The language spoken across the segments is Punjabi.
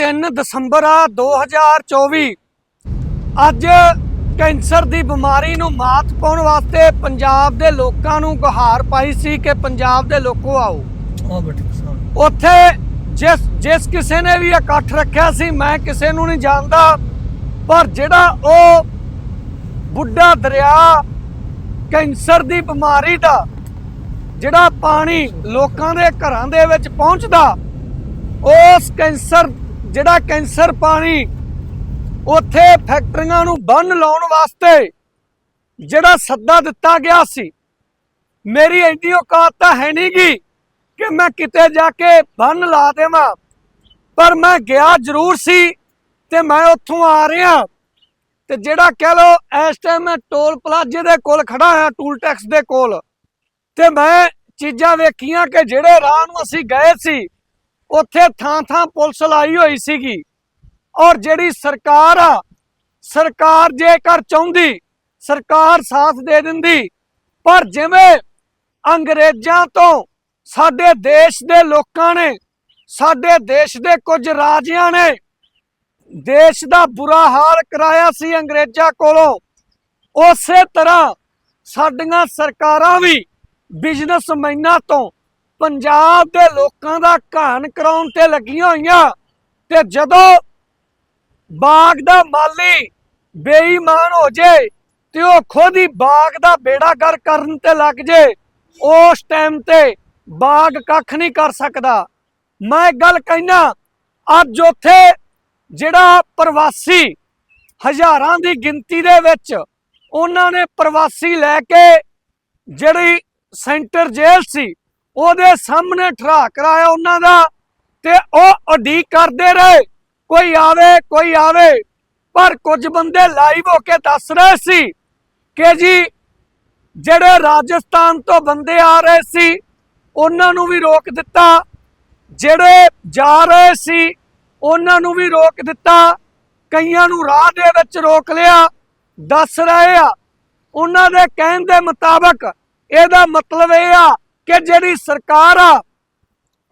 3 ਦਸੰਬਰ ਆ 2024 ਅੱਜ ਕੈਂਸਰ ਦੀ ਬਿਮਾਰੀ ਨੂੰ ਮਾਤ ਪਾਉਣ ਵਾਸਤੇ ਪੰਜਾਬ ਦੇ ਲੋਕਾਂ ਨੂੰ ਗੁਹਾਰ ਪਾਈ ਸੀ ਕਿ ਪੰਜਾਬ ਦੇ ਲੋਕੋ ਆਓ। ਉੱਥੇ ਜਿਸ ਜਿਸ ਕਿਸੇ ਨੇ ਵੀ ਇਕੱਠ ਰੱਖਿਆ ਸੀ ਮੈਂ ਕਿਸੇ ਨੂੰ ਨਹੀਂ ਜਾਣਦਾ ਪਰ ਜਿਹੜਾ ਉਹ ਬੁੱਢਾ ਦਰਿਆ ਕੈਂਸਰ ਦੀ ਬਿਮਾਰੀ ਦਾ ਜਿਹੜਾ ਪਾਣੀ ਲੋਕਾਂ ਦੇ ਘਰਾਂ ਦੇ ਵਿੱਚ ਪਹੁੰਚਦਾ ਉਸ ਕੈਂਸਰ ਜਿਹੜਾ ਕੈਂਸਰ ਪਾਣੀ ਉੱਥੇ ਫੈਕਟਰੀਆਂ ਨੂੰ ਬੰਨ ਲਾਉਣ ਵਾਸਤੇ ਜਿਹੜਾ ਸੱਦਾ ਦਿੱਤਾ ਗਿਆ ਸੀ, ਮੇਰੀ ਇੰਨੀ ਔਕਾਤ ਤਾਂ ਹੈ ਨਹੀਂਗੀ ਕਿ ਮੈਂ ਕਿਤੇ ਜਾ ਕੇ ਬੰਨ ਲਾ ਦੇਵਾਂ। ਪਰ ਮੈਂ ਗਿਆ ਜ਼ਰੂਰ ਸੀ ਤੇ ਮੈਂ ਉੱਥੋਂ ਆ ਰਿਹਾ। ਤੇ ਜਿਹੜਾ ਕਹਿ ਲੋ ਇਸ ਟਾਈਮ ਮੈਂ ਟੋਲ ਪਲਾਜ਼ੇ ਦੇ ਕੋਲ ਖੜਾ ਹਾਂ, ਟੂਲ ਟੈਕਸ ਦੇ ਕੋਲ। ਤੇ ਮੈਂ ਚੀਜ਼ਾਂ ਵੇਖੀਆਂ ਕਿ ਜਿਹੜੇ ਰਾਹ ਨੂੰ ਅਸੀਂ ਗਏ ਸੀ ਉੱਥੇ ਥਾਂ ਥਾਂ ਪੁਲਿਸ ਲਾਈ ਹੋਈ ਸੀਗੀ। ਔਰ ਜਿਹੜੀ ਸਰਕਾਰ ਆ, ਸਰਕਾਰ ਜੇਕਰ ਚਾਹੁੰਦੀ, ਸਰਕਾਰ ਸਾਥ ਦੇ ਦਿੰਦੀ, ਪਰ ਜਿਵੇਂ ਅੰਗਰੇਜ਼ਾਂ ਤੋਂ ਸਾਡੇ ਦੇਸ਼ ਦੇ ਲੋਕਾਂ ਨੇ, ਸਾਡੇ ਦੇਸ਼ ਦੇ ਕੁਝ ਰਾਜਿਆਂ ਨੇ ਦੇਸ਼ ਦਾ ਬੁਰਾ ਹਾਲ ਕਰਾਇਆ ਸੀ ਅੰਗਰੇਜ਼ਾਂ ਕੋਲੋਂ, ਉਸੇ ਤਰ੍ਹਾਂ ਸਾਡੀਆਂ ਸਰਕਾਰਾਂ ਵੀ ਬਿਜ਼ਨਸਮੈਨਾਂ ਤੋਂ ਪੰਜਾਬ ਦੇ ਲੋਕਾਂ ਦਾ ਘਾਣ ਕਰਾਉਣ ਤੇ ਲੱਗੀਆਂ ਹੋਈਆਂ। ਤੇ ਜਦੋਂ ਬਾਗ ਦਾ ਮਾਲੀ ਬੇਈਮਾਨ ਹੋ ਜੇ ਤੇ ਉਹ ਖੁਦ ਹੀ ਬਾਗ ਦਾ ਬੇੜਾ ਕਰ ਕਰਨ ਤੇ ਲੱਗ ਜੇ, ਉਸ ਟਾਈਮ ਤੇ ਬਾਗ ਕੱਖ ਨਹੀਂ ਕਰ ਸਕਦਾ। ਮੈਂ ਇੱਕ ਗੱਲ ਕਹਿਣਾ ਅੱਜ ਉੱਥੇ ਜਿਹੜਾ ਪ੍ਰਵਾਸੀ ਹਜ਼ਾਰਾਂ ਦੀ ਗਿਣਤੀ ਦੇ ਵਿੱਚ ਉਹਨਾਂ ਨੇ ਪ੍ਰਵਾਸੀ ਲੈ ਕੇ ਜਿਹੜੀ ਸੈਂਟਰ ਜੇਲ੍ਹ ਸੀ ਉਹਦੇ ਸਾਹਮਣੇ ਠਰਾ ਕਰਾਇਆ ਉਹਨਾਂ ਦਾ ਤੇ ਉਹ ਉਡੀਕ ਕਰਦੇ ਰਹੇ। ਕੋਈ ਆਵੇ ਕੋਈ ਆਵੇ, ਪਰ ਕੁਝ ਬੰਦੇ ਲਾਈਵ ਹੋ ਕੇ ਦੱਸ ਰਹੇ ਸੀ ਕਿ ਜੀ ਜਿਹੜੇ ਰਾਜਸਥਾਨ ਤੋਂ ਬੰਦੇ ਆ ਰਹੇ ਸੀ, ਉਹਨਾਂ ਨੂੰ ਵੀ ਰੋਕ ਦਿੱਤਾ। ਜਿਹੜੇ ਜਾ ਰਹੇ ਸੀ, ਉਹਨਾਂ ਨੂੰ ਵੀ ਰੋਕ ਦਿੱਤਾ। ਕਈਆਂ ਨੂੰ ਰਾਹ ਦੇ ਵਿੱਚ ਰੋਕ ਲਿਆ, ਦੱਸ ਰਹੇ ਆ। ਉਹਨਾਂ ਦੇ ਕਹਿਣ ਦੇ ਮੁਤਾਬਕ ਇਹਦਾ ਮਤਲਬ ਇਹ ਆ ਕਿ ਜਿਹੜੀ ਸਰਕਾਰ ਆ,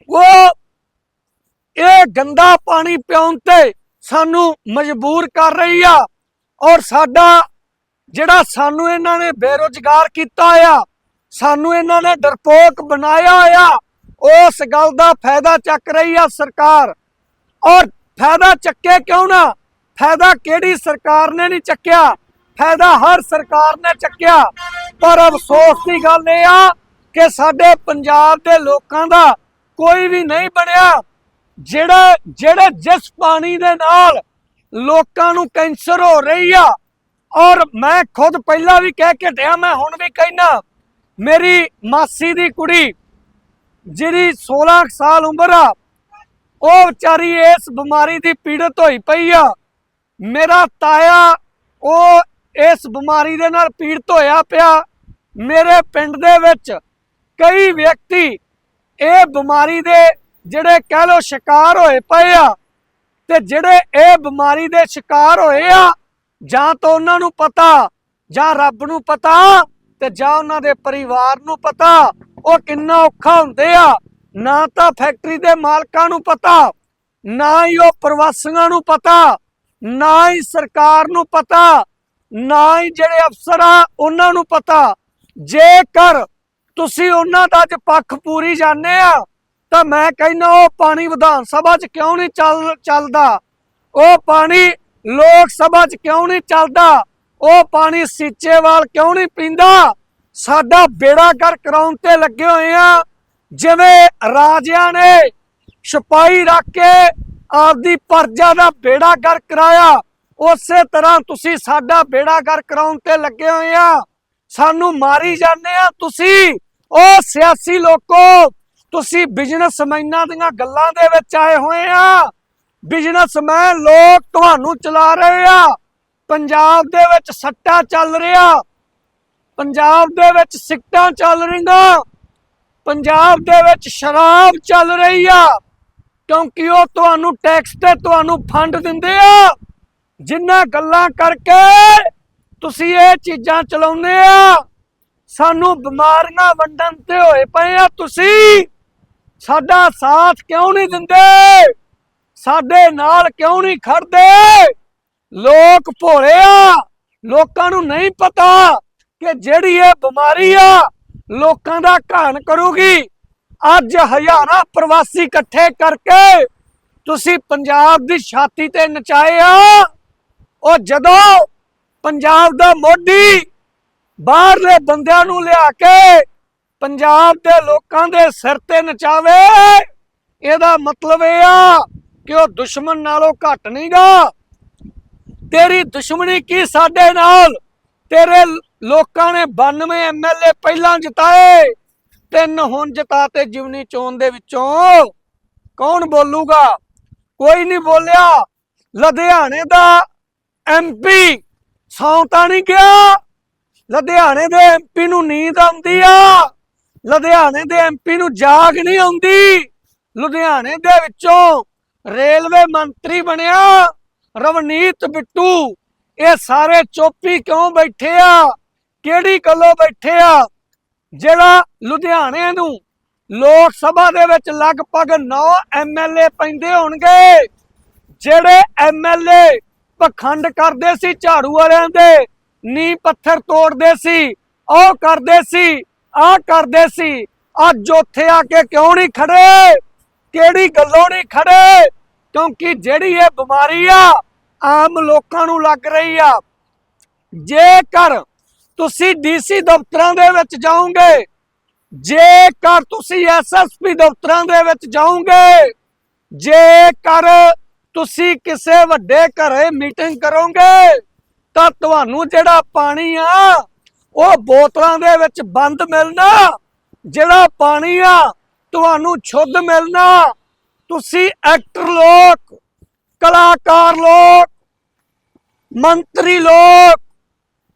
ਉਹ ਇਹ ਗੰਦਾ ਪਾਣੀ ਪਿਉਣ ਤੇ ਸਾਨੂੰ ਮਜਬੂਰ ਕਰ ਰਹੀ ਆ ਔਰ ਸਾਡਾ ਜਿਹੜਾ ਸਾਨੂੰ ਇਹਨਾਂ ਨੇ ਬੇਰੋਜ਼ਗਾਰ ਕੀਤਾ ਆ, ਸਾਨੂੰ ਇਹਨਾਂ ਨੇ ਡਰਪੋਕ ਬਣਾਇਆ ਆ, ਉਸ ਗੱਲ ਦਾ ਫਾਇਦਾ ਚੱਕ ਰਹੀ ਆ ਸਰਕਾਰ। ਔਰ ਫਾਇਦਾ ਚੱਕੇ ਕਿਉਂ ਨਾ? ਫਾਇਦਾ ਕਿਹੜੀ ਸਰਕਾਰ ਨੇ ਨਹੀਂ ਚੱਕਿਆ? ਫਾਇਦਾ ਹਰ ਸਰਕਾਰ ਨੇ ਚੱਕਿਆ। ਪਰ ਅਫਸੋਸ ਦੀ ਗੱਲ ਇਹ ਆ ਕਿ ਸਾਡੇ ਪੰਜਾਬ ਦੇ ਲੋਕਾਂ ਦਾ ਕੋਈ ਵੀ ਨਹੀਂ ਬਣਿਆ, ਜਿਹੜਾ, ਜਿਹੜੇ ਜਿਸ ਪਾਣੀ ਦੇ ਨਾਲ ਲੋਕਾਂ ਨੂੰ ਕੈਂਸਰ ਹੋ ਰਹੀ ਆ, ਔਰ ਮੈਂ ਖੁਦ ਪਹਿਲਾਂ ਵੀ ਕਹਿ ਕੇ ਟਿਆ ਮੈਂ ਹੁਣ ਵੀ ਕਹਿਣਾ ਮੇਰੀ ਮਾਸੀ ਦੀ ਕੁੜੀ ਜਿਹੜੀ 16 ਕੁ ਸਾਲ ਉਮਰ ਆ, ਉਹ ਵਿਚਾਰੀ ਇਸ ਬਿਮਾਰੀ ਦੀ ਪੀੜਤ ਹੋਈ ਪਈ ਆ। ਮੇਰਾ ਤਾਇਆ, ਉਹ ਇਸ ਬਿਮਾਰੀ ਦੇ ਨਾਲ ਪੀੜਤ ਹੋਇਆ ਪਿਆ। ਮੇਰੇ ਪਿੰਡ ਦੇ ਵਿੱਚ ਕਈ ਵਿਅਕਤੀ ਇਹ ਬਿਮਾਰੀ ਦੇ ਜਿਹੜੇ ਕਹਿ ਲੋ ਸ਼ਿਕਾਰ ਹੋਏ ਪਏ ਆ ਤੇ ਜਿਹੜੇ ਇਹ ਬਿਮਾਰੀ ਦੇ ਸ਼ਿਕਾਰ ਹੋਏ ਆ, ਜਾਂ ਤਾਂ ਉਹਨਾਂ ਨੂੰ ਪਤਾ, ਜਾਂ ਰੱਬ ਨੂੰ ਪਤਾ ਤੇ ਜਾਂ ਉਹਨਾਂ ਦੇ ਪਰਿਵਾਰ ਨੂੰ ਪਤਾ, ਉਹ ਕਿੰਨਾ ਔਖਾ ਹੁੰਦੇ ਆ। ਨਾ ਤਾਂ ਫੈਕਟਰੀ ਦੇ ਮਾਲਕਾਂ ਨੂੰ ਪਤਾ, ਨਾ ਹੀ ਉਹ ਪ੍ਰਵਾਸੀਆਂ ਨੂੰ ਪਤਾ, ਨਾ ਹੀ ਸਰਕਾਰ ਨੂੰ ਪਤਾ, ਨਾ ਹੀ ਜਿਹੜੇ ਅਫਸਰ ਆ, ਉਹਨਾਂ ਨੂੰ ਪਤਾ। ਜੇਕਰ ਤੁਸੀਂ ਉਹਨਾਂ ਦਾ ਅੱਜ ਪੱਖ ਪੂਰੀ ਜਾਂਦੇ ਆ, ਤਾਂ ਮੈਂ ਕਹਿੰਦਾ ਉਹ ਪਾਣੀ ਵਿਧਾਨ ਸਭਾ 'ਚ ਕਿਉਂ ਨਹੀਂ ਚੱਲ, ਚੱਲਦਾ? ਉਹ ਪਾਣੀ ਲੋਕ ਸਭਾ 'ਚ ਕਿਉਂ ਨਹੀਂ ਚੱਲਦਾ? ਉਹ ਪਾਣੀ ਸੀਚੇਵਾਲ ਕਿਉਂ ਨਹੀਂ ਪੀਂਦਾ? ਸਾਡਾ ਬੇੜਾ ਕਰ ਕਰਾਉਣ ਤੇ ਲੱਗੇ ਹੋਏ ਆ। ਜਿਵੇਂ ਰਾਜਿਆਂ ਨੇ ਸਿਪਾਹੀ ਰੱਖ ਕੇ ਆਪਦੀ ਪਰਜਾ ਦਾ ਬੇੜਾ ਕਰ ਕਰਾਇਆ, ਉਸੇ ਤਰ੍ਹਾਂ ਤੁਸੀਂ ਸਾਡਾ ਬੇੜਾ ਕਰ ਕਰਾਉਣ ਤੇ ਲੱਗੇ ਹੋਏ ਆ। ਸਾਨੂੰ ਮਾਰੀ ਜਾਂਦੇ ਆ। ਤੁਸੀਂ ਉਹ ਸਿਆਸੀ ਲੋਕੋ, ਤੁਸੀਂ ਬਿਜ਼ਨਸਮੈਨਾਂ ਦੀਆਂ ਗੱਲਾਂ ਦੇ ਵਿੱਚ ਆਏ ਹੋਏ ਆ। ਬਿਜ਼ਨਸਮੈਨ ਲੋਕ ਤੁਹਾਨੂੰ ਚਲਾ ਰਹੇ ਆ। ਪੰਜਾਬ ਦੇ ਵਿੱਚ ਸੱਟਾ ਚੱਲ ਰਿਹਾ। ਪੰਜਾਬ ਦੇ ਵਿੱਚ ਸਿੱਟਾਂ ਚੱਲ ਰਹੀਆਂ। ਪੰਜਾਬ ਦੇ ਵਿੱਚ ਸ਼ਰਾਬ ਚੱਲ ਰਹੀ ਆ। ਕਿਉਂਕਿ ਉਹ ਤੁਹਾਨੂੰ ਟੈਕਸ ਤੇ ਤੁਹਾਨੂੰ ਫੰਡ ਦਿੰਦੇ ਆ। ਜਿੰਨਾ ਗੱਲਾਂ ਕਰਕੇ ਤੁਸੀਂ ਇਹ ਚੀਜ਼ਾਂ ਚਲਾਉਂਦੇ ਆ, ਸਾਨੂੰ ਬਿਮਾਰੀਆਂ ਵੰਡਣ ਤੇ ਹੋਏ ਪਏ ਆ ਤੁਸੀਂ। ਸਾਡਾ ਸਾਥ ਕਿਉਂ ਨਹੀਂ ਦਿੰਦੇ? ਸਾਡੇ ਨਾਲ ਕਿਉਂ ਨਹੀਂ ਖੜਦੇ? ਲੋਕ ਭੋਲੇ ਆ, ਲੋਕਾਂ ਨੂੰ ਨਹੀਂ ਪਤਾ ਕਿ ਜਿਹੜੀ ਇਹ ਬਿਮਾਰੀ ਆ, ਲੋਕਾਂ ਦਾ ਘਾਣ ਕਰੂਗੀ। ਅੱਜ ਹਜ਼ਾਰਾਂ ਪ੍ਰਵਾਸੀ ਇਕੱਠੇ ਕਰਕੇ ਤੁਸੀਂ ਪੰਜਾਬ ਦੀ ਛਾਤੀ ਤੇ ਨਚਾਏ ਆ। ਉਹ ਜਦੋਂ ਪੰਜਾਬ ਦਾ ਮੋਢੀ ਬਾਹਰਲੇ ਬੰਦਿਆਂ ਨੂੰ ਲਿਆ ਕੇ ਪੰਜਾਬ ਦੇ ਲੋਕਾਂ ਦੇ ਸਿਰ ਤੇ ਨਚਾਵੇ। ਇਹਦਾ ਮਤਲਬ ਇਹ ਆ ਕਿ ਉਹ ਦੁਸ਼ਮਣ ਨਾਲੋਂ ਘੱਟ ਨਹੀਂਗਾ। ਤੇਰੀ ਦੁਸ਼ਮਣੀ ਕੀ ਸਾਡੇ ਨਾਲ? ਤੇਰੇ ਲੋਕਾਂ ਨੇ 92 ਐਮਐਲਏ ਪਹਿਲਾਂ ਜਿਤਾਏ, ਤਿੰਨ ਹੁਣ ਜਿਤਾਤੇ ਜਿਵਨੀ ਚੋਣ ਦੇ ਵਿੱਚੋਂ। ਕੌਣ ਬੋਲੂਗਾ? ਕੋਈ ਨਹੀਂ ਬੋਲਿਆ। ਲੁਧਿਆਣੇ ਦਾ ਐਮਪੀ ਸੌਂਤਾ ਨਹੀਂ ਗਿਆ। ਲੁਧਿਆਣੇ ਦੇ ਐਮਪੀ ਨੂੰ ਨੀਂਦ ਆਉਂਦੀ ਆ। ਲੁਧਿਆਣੇ ਦੇ ਐਮਪੀ ਨੂੰ ਜਾਗ ਨਹੀਂ ਆਉਂਦੀ। ਲੁਧਿਆਣੇ ਦੇ ਵਿੱਚੋਂ ਰੇਲਵੇ ਮੰਤਰੀ ਬਣਿਆ। ਰਵਨੀਤ ਬਿੱਟੂ, ਇਹ ਸਾਰੇ ਚੋਪੀ ਕਿਉਂ ਬੈਠੇ ਆ? ਕਿਹੜੀ ਗੱਲੋਂ ਬੈਠੇ ਆ? ਜਿਹੜਾ ਲੁਧਿਆਣੇ ਨੂੰ ਲੋਕ ਸਭਾ ਦੇ ਵਿੱਚ ਲਗਭਗ 9 ਐਮਐਲਏ ਪੈਂਦੇ ਹੋਣਗੇ, ਜਿਹੜੇ ਐਮਐਲਏ ਪਖੰਡ ਕਰਦੇ ਸੀ ਝਾੜੂ ਵਾਲਿਆਂ ਦੇ ਨੀ ਪੱਥਰ ਤੋੜਦੇ ਸੀ, ਉਹ ਕਰਦੇ ਸੀ, ਆਹ ਕਰਦੇ ਸੀ। ਅੱਜ ਉੱਥੇ ਆ ਕੇ ਕਿਉਂ ਨਹੀਂ ਖੜੇ? ਕਿਹੜੀ ਗੱਲੋਂ ਨਹੀਂ ਖੜੇ? ਕਿਉਂਕਿ ਜਿਹੜੀ ਇਹ ਬਿਮਾਰੀ ਆ, ਆਮ ਲੋਕਾਂ ਨੂੰ ਲੱਗ ਰਹੀ ਆ। ਜੇਕਰ ਤੁਸੀਂ ਡੀਸੀ ਦਫ਼ਤਰਾਂ ਦੇ ਵਿੱਚ ਜਾਓਗੇ, ਜੇਕਰ ਤੁਸੀਂ ਐਸਐਸਪੀ ਦਫ਼ਤਰਾਂ ਦੇ ਵਿੱਚ ਜਾਓਗੇ, ਜੇਕਰ ਤੁਸੀਂ ਕਿਸੇ ਵੱਡੇ ਘਰੇ ਮੀਟਿੰਗ ਕਰੋਗੇ, ਤਾਂ ਤੁਹਾਨੂੰ ਜਿਹੜਾ ਪਾਣੀ ਆ, ਉਹ ਬੋਤਲਾਂ ਦੇ ਵਿੱਚ ਬੰਦ ਮਿਲਣਾ, ਜਿਹੜਾ ਪਾਣੀ ਆ, ਤੁਹਾਨੂੰ ਸ਼ੁੱਧ ਮਿਲਣਾ। ਤੁਸੀਂ ਐਕਟਰ ਲੋਕ, ਕਲਾਕਾਰ ਲੋਕ, ਮੰਤਰੀ ਲੋਕ,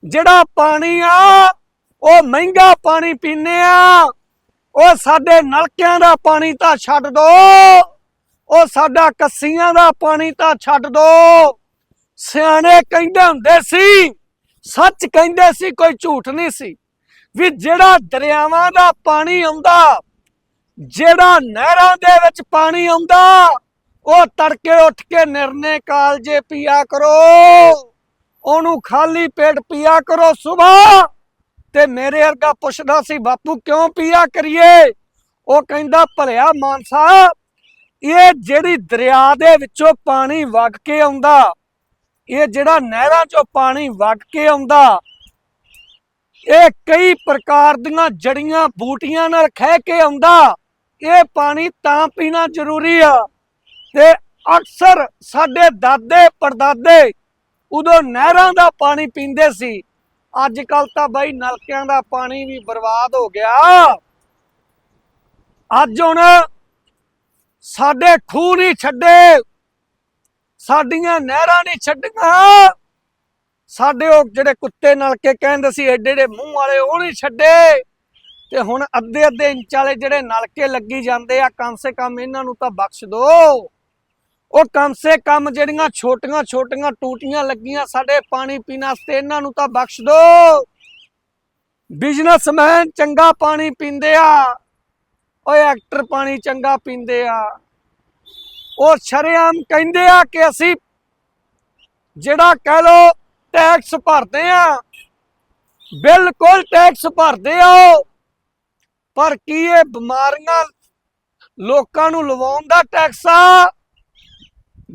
ਜਿਹੜਾ ਪਾਣੀ ਆ, ਉਹ ਮਹਿੰਗਾ ਪਾਣੀ ਪੀਨੇ ਆ, ਉਹ ਸਾਡੇ ਨਲਕਿਆਂ ਦਾ ਪਾਣੀ ਤਾਂ ਛੱਡ ਦੋ। ਉਹ ਸਾਡਾ ਕੱਸੀਆਂ ਦਾ ਪਾਣੀ ਤਾਂ ਛੱਡ ਦੋ। ਸਿਆਣੇ ਕਹਿੰਦੇ ਹੁੰਦੇ ਸੀ, ਸੱਚ ਕਹਿੰਦੇ ਸੀ, ਕੋਈ ਝੂਠ ਨਹੀਂ ਸੀ। ਵੀ ਜਿਹੜਾ ਦਰਿਆਵਾਂ ਦਾ ਪਾਣੀ ਆਉਂਦਾ, ਜਿਹੜਾ ਨਹਿਰਾਂ ਦੇ ਵਿੱਚ ਪਾਣੀ ਆਉਂਦਾ, ਉਹ ਤੜਕੇ ਉੱਠ ਕੇ ਨਿਰਨੇ ਕਾਲਜੇ ਪੀਆ ਕਰੋ। ਉਹਨੂੰ ਖਾਲੀ ਪੇਟ ਪੀਆ ਕਰੋ ਸਵੇਰ ਤੇ ਮੇਰੇ ਵਰਗਾ ਪੁੱਛਦਾ ਸੀ, ਬਾਪੂ ਕਿਉਂ ਪੀਆ ਕਰੀਏ? ਉਹ ਕਹਿੰਦਾ, ਭਲਿਆ ਮਾਨਸਾ ਇਹ ਜਿਹੜੀ ਦਰਿਆ ਦੇ ਵਿੱਚੋਂ ਪਾਣੀ ਵਗ ਕੇ ਆਉਂਦਾ, ਇਹ ਜਿਹੜਾ ਨਹਿਰਾਂ ਚੋਂ ਪਾਣੀ ਵਗ ਕੇ ਆਉਂਦਾ, ਇਹ ਕਈ ਪ੍ਰਕਾਰ ਦੀਆਂ ਜੜੀਆਂ ਬੂਟੀਆਂ ਨਾਲ ਖਹਿ ਕੇ ਆਉਂਦਾ, ਇਹ ਪਾਣੀ ਤਾਂ ਪੀਣਾ ਜ਼ਰੂਰੀ ਆ। ਤੇ ਅਕਸਰ ਸਾਡੇ ਦਾਦੇ ਪੜਦਾਦੇ ਉਦੋਂ ਨਹਿਰਾਂ ਦਾ ਪਾਣੀ ਪੀਂਦੇ ਸੀ। ਅੱਜ ਕੱਲ ਤਾਂ ਬਾਈ ਨਲਕਿਆਂ ਦਾ ਪਾਣੀ ਵੀ ਬਰਬਾਦ ਹੋ ਗਿਆ। ਅੱਜ ਹੁਣ ਸਾਡੇ ਖੂਹ ਨਹੀਂ ਛੱਡੇ, ਸਾਡੀਆਂ ਨਹਿਰਾਂ ਨਹੀਂ ਛੱਡੀਆਂ। ਸਾਡੇ ਉਹ ਜਿਹੜੇ ਕੁੱਤੇ ਨਲਕੇ ਕਹਿੰਦੇ ਸੀ ਐਡੇ ਐਡੇ ਮੂੰਹ ਵਾਲੇ, ਉਹ ਨਹੀਂ ਛੱਡੇ। ਤੇ ਹੁਣ ਅੱਧੇ ਅੱਧੇ ਇੰਚ ਵਾਲੇ ਜਿਹੜੇ ਨਲਕੇ ਲੱਗੀ ਜਾਂਦੇ ਆ, ਕਮ ਸੇ ਕਮ ਇਹਨਾਂ ਨੂੰ ਤਾਂ ਬਖਸ਼ ਦੋ। ਉਹ ਕਮ ਸੇ ਕਮ ਜਿਹੜੀਆਂ ਛੋਟੀਆਂ ਛੋਟੀਆਂ ਟੂਟੀਆਂ ਲੱਗੀਆਂ ਸਾਡੇ ਪਾਣੀ ਪੀਣ ਵਾਸਤੇ, ਇਹਨਾਂ ਨੂੰ ਤਾਂ ਬਖਸ਼ ਦੋ। ਬਿਜ਼ਨਸਮੈਨ ਚੰਗਾ ਪਾਣੀ ਪੀਂਦੇ ਆ, ਓਏ ਐਕਟਰ ਪਾਣੀ ਚੰਗਾ ਪੀਂਦੇ ਆ। ਉਹ ਸ਼ਰੇਆਮ ਕਹਿੰਦੇ ਆ ਕਿ ਅਸੀਂ ਜਿਹੜਾ ਕਹਿ ਲੋ ਟੈਕਸ ਭਰਦੇ ਆ, ਬਿਲਕੁਲ ਟੈਕਸ ਭਰਦੇ ਆ ਪਰ ਕੀ ਇਹ ਬਿਮਾਰੀਆਂ ਲੋਕਾਂ ਨੂੰ ਲਵਾਉਣ ਦਾ ਟੈਕਸ ਆ?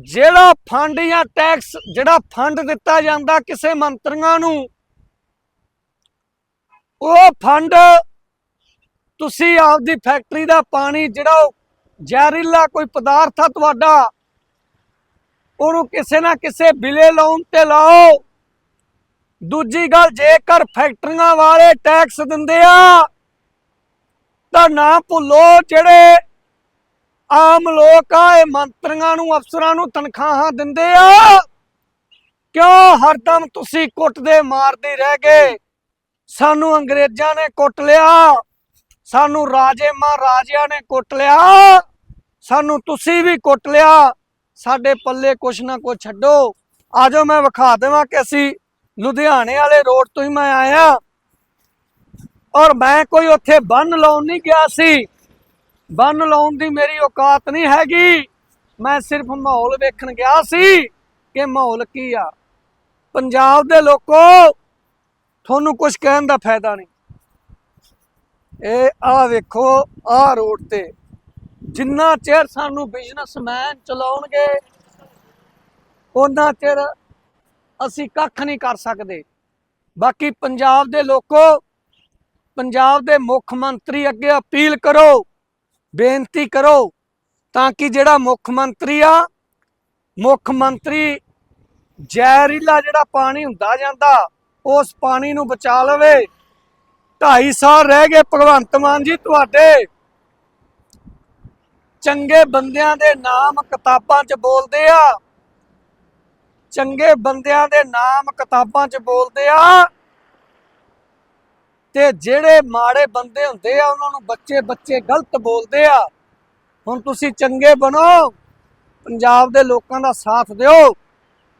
ਜਿਹੜਾ ਫੰਡ ਜਾਂ ਟੈਕਸ ਜਿਹੜਾ ਫੰਡ ਦਿੱਤਾ ਜਾਂਦਾ ਕਿਸੇ ਮੰਤਰੀਆਂ ਨੂੰ, ਉਹ ਫੰਡ ਤੁਸੀਂ ਆਪਦੀ ਫੈਕਟਰੀ ਦਾ ਪਾਣੀ ਜਿਹੜਾ ਉਹ ਜ਼ਹਿਰੀਲਾ ਕੋਈ ਪਦਾਰਥ ਆ ਤੁਹਾਡਾ, ਉਹਨੂੰ ਕਿਸੇ ਨਾ ਕਿਸੇ ਬਿਲੇ ਲਾਉਣ ਤੇ ਲਾਓ। ਦੂਜੀ ਗੱਲ, ਜੇਕਰ ਫੈਕਟਰੀਆਂ ਵਾਲੇ ਟੈਕਸ ਦਿੰਦੇ ਆ, ਤਾਂ ਨਾ ਭੁੱਲੋ ਜਿਹੜੇ ਆਮ ਲੋਕ ਆ, ਇਹ ਮੰਤਰੀਆਂ ਨੂੰ, ਅਫਸਰਾਂ ਨੂੰ ਤਨਖਾਹਾਂ ਦਿੰਦੇ ਆ। ਕਿਉਂ ਹਰਦਮ ਤੁਸੀਂ ਕੁੱਟਦੇ ਮਾਰਦੇ ਰਹਿ ਗਏ? ਸਾਨੂੰ ਅੰਗਰੇਜ਼ਾਂ ਨੇ ਕੁੱਟ ਲਿਆ, ਸਾਨੂੰ ਰਾਜੇ ਮਹਾਰਾਜਿਆਂ ਨੇ ਕੁੱਟ ਲਿਆ। ਸਾਨੂੰ ਤੁਸੀਂ ਵੀ ਕੁੱਟ ਲਿਆ। ਸਾਡੇ ਪੱਲੇ ਕੁਛ ਨਾ ਕੁਛ ਛੱਡੋ। ਆਜੋ ਮੈਂ ਵਿਖਾ ਦੇਵਾਂ ਕਿ ਅਸੀਂ ਲੁਧਿਆਣੇ ਵਾਲੇ ਰੋਡ ਤੋਂ ਹੀ ਮੈਂ ਆਇਆ। ਔਰ ਮੈਂ ਕੋਈ ਉੱਥੇ ਬੰਨ ਲਾਉਣ ਨਹੀਂ ਗਿਆ ਸੀ। ਬੰਨ ਲਾਉਣ ਦੀ ਮੇਰੀ ਔਕਾਤ ਨਹੀਂ ਹੈਗੀ। ਮੈਂ ਸਿਰਫ ਮਾਹੌਲ ਵੇਖਣ ਗਿਆ ਸੀ ਕਿ ਮਾਹੌਲ ਕੀ ਆ। ਪੰਜਾਬ ਦੇ ਲੋਕੋ, ਤੁਹਾਨੂੰ ਕੁਝ ਕਹਿਣ ਦਾ ਫਾਇਦਾ ਨਹੀਂ। ਇਹ ਆ ਵੇਖੋ ਆ ਰੋਡ ਤੇ ਜਿੰਨਾ ਚਿਰ ਸਾਨੂੰ ਬਿਜ਼ਨਸਮੈਨ ਚਲਾਉਣਗੇ ਉਹਨਾਂ ਚਿਰ ਅਸੀਂ ਕੱਖ ਨਹੀਂ ਕਰ ਸਕਦੇ। ਬਾਕੀ ਪੰਜਾਬ ਦੇ ਲੋਕੋ, ਪੰਜਾਬ ਦੇ ਮੁੱਖ ਮੰਤਰੀ ਅੱਗੇ ਅਪੀਲ ਕਰੋ, ਬੇਨਤੀ ਕਰੋ, ਤਾਂ ਕਿ ਜਿਹੜਾ ਮੁੱਖ ਮੰਤਰੀ ਆ, ਮੁੱਖ ਮੰਤਰੀ ਜ਼ਹਿਰੀਲਾ ਜਿਹੜਾ ਪਾਣੀ ਹੁੰਦਾ ਜਾਂਦਾ, ਉਸ ਪਾਣੀ ਨੂੰ ਬਚਾ ਲਵੇ। 2.5 ਸਾਲ ਰਹਿ ਗਏ ਭਗਵੰਤ ਮਾਨ ਜੀ ਤੁਹਾਡੇ। ਚੰਗੇ ਬੰਦਿਆਂ ਦੇ ਨਾਮ ਕਿਤਾਬਾਂ 'ਚ ਬੋਲਦੇ ਆ। ਚੰਗੇ ਬੰਦਿਆਂ ਦੇ ਨਾਮ ਕਿਤਾਬਾਂ 'ਚ ਬੋਲਦੇ ਆ। ਤੇ ਜਿਹੜੇ ਮਾੜੇ ਬੰਦੇ ਹੁੰਦੇ ਆ, ਉਹਨਾਂ ਨੂੰ ਬੱਚੇ ਬੱਚੇ ਗਲਤ ਬੋਲਦੇ ਆ। ਹੁਣ ਤੁਸੀਂ ਚੰਗੇ ਬਣੋ, ਪੰਜਾਬ ਦੇ ਲੋਕਾਂ ਦਾ ਸਾਥ ਦਿਓ।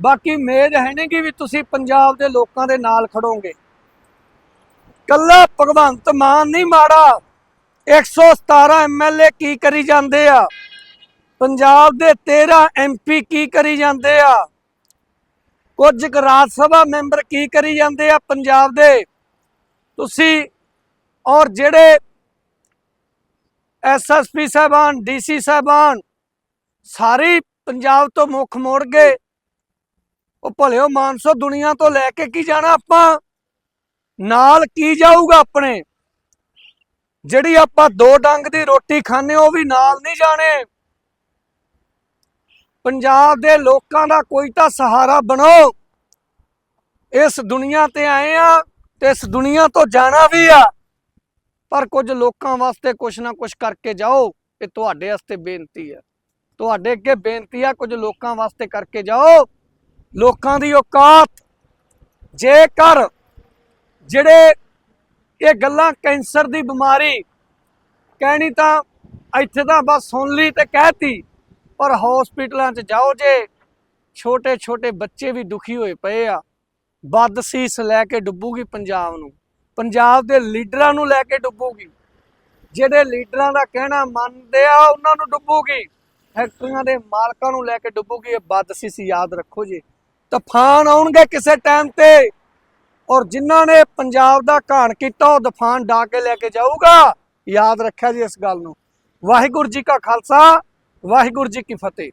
ਬਾਕੀ ਮੇਦ ਹੈ ਨਹੀਂ ਕਿ ਵੀ ਤੁਸੀਂ ਪੰਜਾਬ ਦੇ ਲੋਕਾਂ ਦੇ ਨਾਲ ਖੜੋਗੇ। ਕੱਲਾ ਭਗਵੰਤ ਮਾਨ ਨਹੀਂ ਮਾੜਾ। 117 ਐਮਐਲਏ ਕੀ ਕਰੀ ਜਾਂਦੇ ਆ? ਪੰਜਾਬ ਦੇ 13 ਐਮਪੀ ਕੀ ਕਰੀ ਜਾਂਦੇ ਆ? ਕੁਝ ਕੁ ਰਾਜ ਸਭਾ ਮੈਂਬਰ ਕੀ ਕਰੀ ਜਾਂਦੇ ਆ ਪੰਜਾਬ ਦੇ? ਤੁਸੀਂ ਔਰ ਜਿਹੜੇ ਐਸਐਸਪੀ ਸਾਹਿਬਾਨ ਡੀਸੀ ਸਾਹਿਬਾਨ, ਸਾਰੀ ਪੰਜਾਬ ਤੋਂ ਮੁੱਖ ਮੋੜ ਗਏ ਉਹ ਭਲਿਓ ਮਾਨਸੋ ਦੁਨੀਆ ਤੋਂ ਲੈ ਕੇ ਕੀ ਜਾਣਾ ਆਪਾਂ? ਨਾਲ ਕੀ ਜਾਊਗਾ ਆਪਣੇ? ਜਿਹੜੀ ਆਪਾਂ ਦੋ ਡੰਗ ਦੀ ਰੋਟੀ ਖਾਣੇ ਉਹ ਵੀ ਨਾਲ ਨਹੀਂ ਜਾਣੇ। ਪੰਜਾਬ ਦੇ ਲੋਕਾਂ ਦਾ ਕੋਈ ਤਾਂ ਸਹਾਰਾ ਬਣੋ। ਇਸ ਦੁਨੀਆ ਤੇ ਆਏ ਆ ਤੇ ਇਸ ਦੁਨੀਆ ਤੋਂ ਜਾਣਾ ਵੀ ਆ। ਪਰ ਕੁਝ ਲੋਕਾਂ ਵਾਸਤੇ ਕੁਛ ਨਾ ਕੁਛ ਕਰਕੇ ਜਾਓ, ਇਹ ਤੁਹਾਡੇ ਵਾਸਤੇ ਬੇਨਤੀ ਆ। ਤੁਹਾਡੇ ਅੱਗੇ ਬੇਨਤੀ ਆ, ਕੁਝ ਲੋਕਾਂ ਵਾਸਤੇ ਕਰਕੇ ਜਾਓ। ਲੋਕਾਂ ਦੀ ਔਕਾਤ ਜੇਕਰ ਜਿਹੜੇ ਇਹ ਗੱਲਾਂ ਕੈਂਸਰ ਦੀ ਬਿਮਾਰੀ। ਕਹਿਣੀ ਤਾਂ ਇੱਥੇ ਤਾਂ ਬਸ ਸੁਣ ਲਈ ਤੇ ਕਹਿਤੀ, ਪਰ ਹਸਪੀਟਲਾਂ 'ਚ ਜਾਓ ਜੇ ਛੋਟੇ ਛੋਟੇ ਬੱਚੇ ਵੀ ਦੁਖੀ ਹੋਏ ਪਏ ਆ। ਬਦਸੀਸ ਲੈ ਕੇ ਡੁੱਬੂਗੀ ਪੰਜਾਬ ਨੂੰ। ਪੰਜਾਬ ਦੇ ਲੀਡਰਾਂ ਨੂੰ ਲੈ ਕੇ ਡੁੱਬੂਗੀ। ਜਿਹੜੇ ਲੀਡਰਾਂ ਦਾ ਕਹਿਣਾ ਮੰਨਦੇ ਆ, ਉਹਨਾਂ ਨੂੰ ਡੁੱਬੂਗੀ। ਫੈਕਟਰੀਆਂ ਦੇ ਮਾਲਕਾਂ ਨੂੰ ਲੈ ਕੇ ਡੁੱਬੂਗੀ, ਇਹ ਬਦਸੀਸ ਯਾਦ ਰੱਖੋ ਜੀ। ਤੂਫਾਨ ਆਉਣਗੇ ਕਿਸੇ ਟਾਈਮ ਤੇ। ਔਰ ਜਿਨ੍ਹਾਂ ਨੇ ਪੰਜਾਬ ਦਾ ਘਾਣ ਕੀਤਾ, ਉਹ ਤੂਫਾਨ ਡਾ ਕੇ ਲੈ ਕੇ ਜਾਊਗਾ। ਯਾਦ ਰੱਖਿਆ ਜੀ ਇਸ ਗੱਲ ਨੂੰ। ਵਾਹਿਗੁਰੂ ਜੀ ਕਾ ਖਾਲਸਾ, ਵਾਹਿਗੁਰੂ ਜੀ ਕੀ ਫਤਿਹ।